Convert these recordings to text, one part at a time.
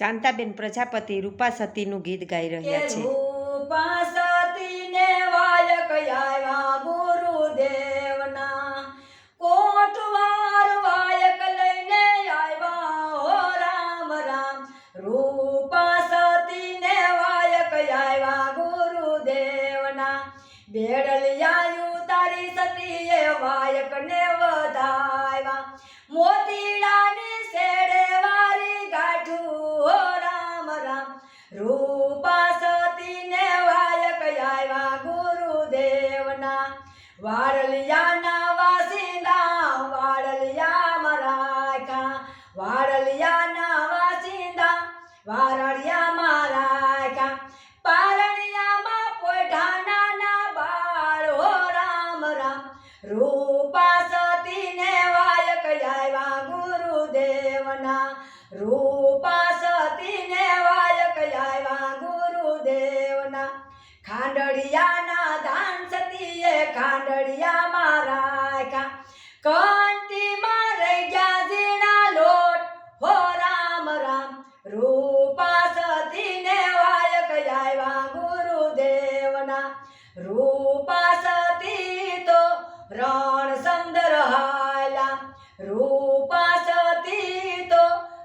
શાંતાબેન પ્રજાપતિ રૂપા સતીનું ગીત ગાઈ રહ્યા છે. રૂપાસતીને વાયક આવ્યા ગુરુદેવના. કોટવાર વાયક લઈને આવ્યા હો રામ રામ. રૂપાસતીને વાયક આવ્યા ગુરુદેવના. બેડલિયાયું તારી સતીએ વાયકને વધાવ્યા. મોતીડાની ગુરુદેવના વાડલિયાના વાસિંદા વાડલિયા મરાયકા વાડલિયાના વાસિંદા, વારળિયા મરાયકા પારણિયામાં પોઢાના ના બાળ હો રામ રામ. રૂપા સતીને વાયક આવ્યા ગુરુદેવના. રૂપા સતીને વાયક આવ્યા ગુરુદેવના. ખાંડળિયાના દાન સતીએ ખાંડળિયામાં રાખ્યા કંઠીમાં રહી ગયા ઝીણા લોટ હો રામ રામ રૂપા સતીને વાયક આવ્યા ગુરુદેવના રૂપા સતી તો રણ સંદર હાલા રૂપા સતી તો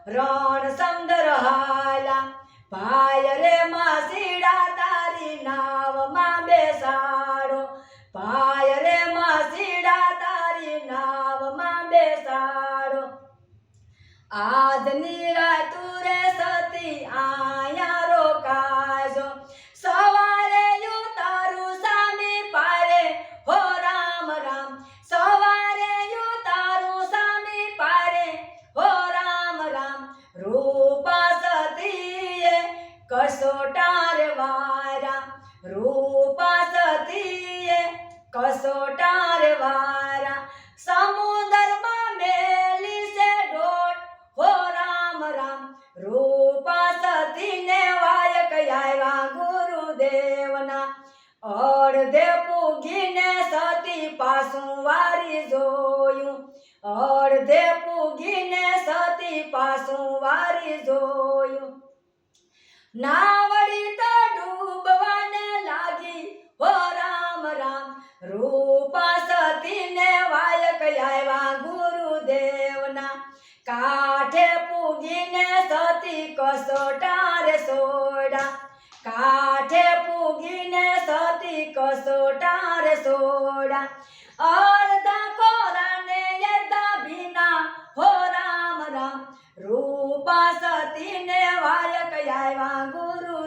રણ સંદર હાલા ભાઈ રે માસીડા તારી નાવમાં બેસાડો આજની રાતું રે સતી આયા રોકાજો સવારે યુ તારું સામે પારે. હો રામ રામ. સવારે યુ તારું સામે પારે. હો રામ રામ. રૂપા સતીએ કસોટાર વારા રૂપા સતીએ કસોટાર વારા અડધે પૂગીને સતી પાછું વારી જોયું. નાવડી તો ડૂબવાને લાગી, હો રામ રામ. રૂપા સતીને વાયક આવ્યા ગુરુદેવના. કાઠે પૂગીને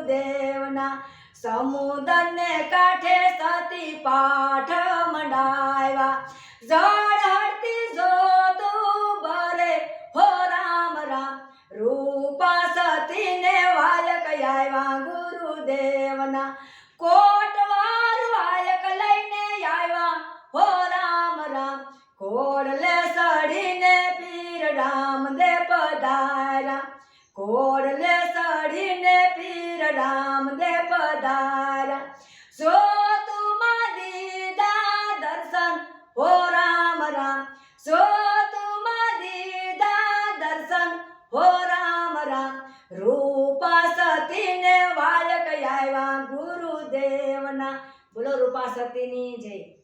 ગુરુદેવના સમુદરને કાંઠે સતી પાઠ મંડાવ્યા. જળ હરતી જોતું ભરે હો રામ રામ. રૂપા સતીને વાયક આવ્યા ગુરુદેવના. કોટવાર વાયક લઈને આવ્યા હો રામ રામ. કોડલે સડીને પીર રામદેવ રામદેવ પધાર્યા જો તુમા દીદા દર્શન, હો રામ રામ. જો તુમા દીદા દર્શન, હો રામ રામ. રૂપા સતીને વાલક આવ્યા ગુરુદેવના. બોલો રૂપા સતીની જય.